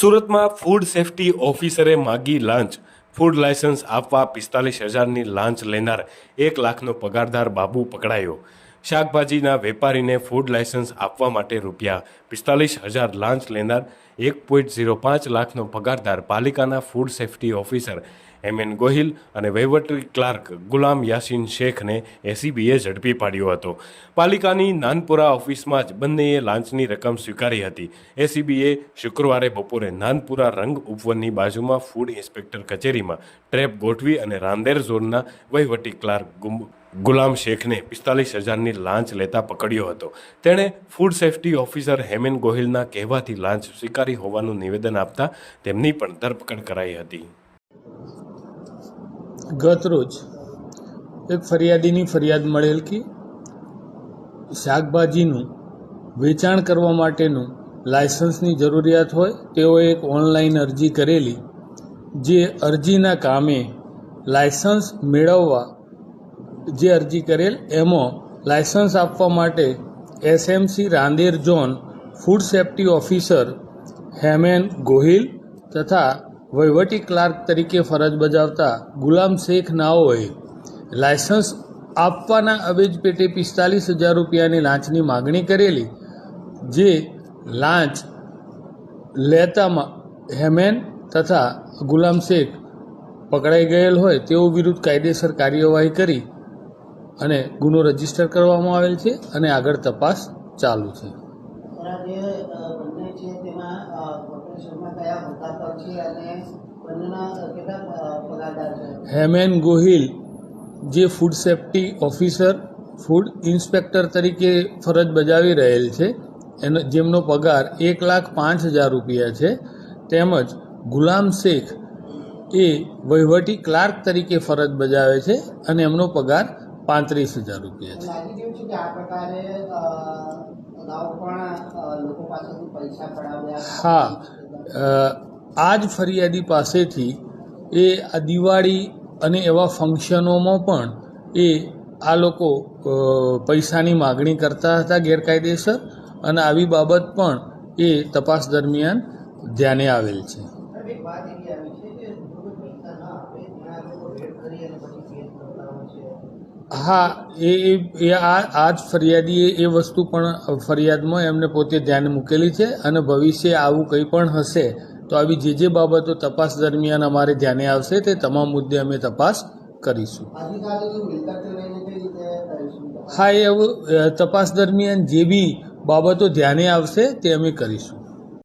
સુરતમાં food safety ઓફિસરે માગી લાંચ ફૂડ લાયસન્સ આપવા પિસ્તાલીસ હજારની લાંચ લેનાર એક લાખનો પગારદાર બાબુ પકડાયો. શાકભાજીના વેપારીને ફૂડ લાયસન્સ આપવા માટે રૂપિયા પિસ્તાલીસ હજાર લાંચ લેનાર એક પોઈન્ટ ઝીરો પાંચ લાખનો પગારદાર પાલિકાના food safety officer M N Gohil અને વહીવટી ક્લાર્ક ગુલામ યાસીન શેખને એસીબીએ ઝડપી પાડ્યો હતો. પાલિકાની નાનપુરા ઓફિસમાં જ બંનેએ લાંચની રકમ સ્વીકારી હતી. એસીબીએ શુક્રવારે બપોરે નાનપુરા રંગ ઉપવનની બાજુમાં ફૂડ ઇન્સ્પેક્ટર કચેરીમાં ટ્રેપ ગોઠવી અને રાંદેર ઝોનના વહીવટી ક્લાર્ક ગુમ- ગુલામ શેખને પિસ્તાલીસ હજારની લાંચ લેતા પકડ્યો હતો. તેણે ફૂડ સેફ્ટી ઓફિસર હેમેન ગોહિલના કહેવાથી લાંચ સ્વીકારી હોવાનું નિવેદન આપતા તેમની પણ ધરપકડ કરાઈ હતી. ગત રોજ એક ફરિયાદીની ફરિયાદ મળેલ કે શાકભાજીનું વેચાણ કરવા માટેનું લાયસન્સની જરૂરિયાત હોય, તેઓએ એક ઓનલાઈન અરજી કરેલી, જે અરજીના કામે લાયસન્સ મેળવવા જે અરજી કરેલ, એમાં લાયસન્સ આપવા માટે SMC Rander zone food safety officer Hemen Gohil તથા વહીવટી ક્લાર્ક તરીકે ફરજ બજાવતા ગુલામ શેખ નાઓએ લાયસન્સ આપવાના અવેજ પેટે પિસ્તાલીસ હજાર રૂપિયાની લાંચની માગણી કરેલી, જે લાંચ લેતામાં હેમેન તથા ગુલામ શેખ પકડાઈ ગયેલ હોય તેઓ વિરુદ્ધ કાયદેસર કાર્યવાહી કરી અને ગુનો રજિસ્ટર કરવામાં આવેલ છે અને આગળ તપાસ ચાલુ છે. હેમેન ગોહિલ જે food safety officer food inspector તરીકે ફરજ બજાવી રહેલ છે એનો જેમનો પગાર એક લાખ પાંચ હજાર રૂપિયા છે તેમજ ગુલામ શેખ એ વહીવટી ક્લાર્ક તરીકે ફરજ બજાવે છે અને એમનો પગાર પાંત્રીસ હજાર રૂપિયા છે. લાગી રહ્યું છે કે આ પ્રકારે અગાઉ પણ લોકો પાસેથી પૈસા પડાવ્યા હા. આ જ ફરિયાદી પાસેથી એ આ દિવાળી અને એવા ફંક્શનોમાં પણ એ આ લોકો પૈસાની માગણી કરતા હતા ગેરકાયદેસર અને આવી બાબત પણ એ તપાસ દરમિયાન ધ્યાને આવેલ છે એક વાત એવી આવી છે કે લોકો પૈસા ના આપે ત્યાં આ લોકો રેડ કરી અને પછી કેસ કરતા હોય છે હા, એ, એ- આ આ જ ફરિયાદીએ એ વસ્તુ પણ ફરિયાદમાં એમને પોતે ધ્યાન મૂકેલી છે અને ભવિષ્ય આવું કંઈ પણ હશે, તો આવી જે જે બાબતો તપાસ દરમિયાન અમારે ધ્યાને આવશે, તે તમામ મુદ્દે અમે તપાસ કરીશું. હા, એ તપાસ દરમિયાન જે બી બાબતો ધ્યાને આવશે, તે અમે કરીશું.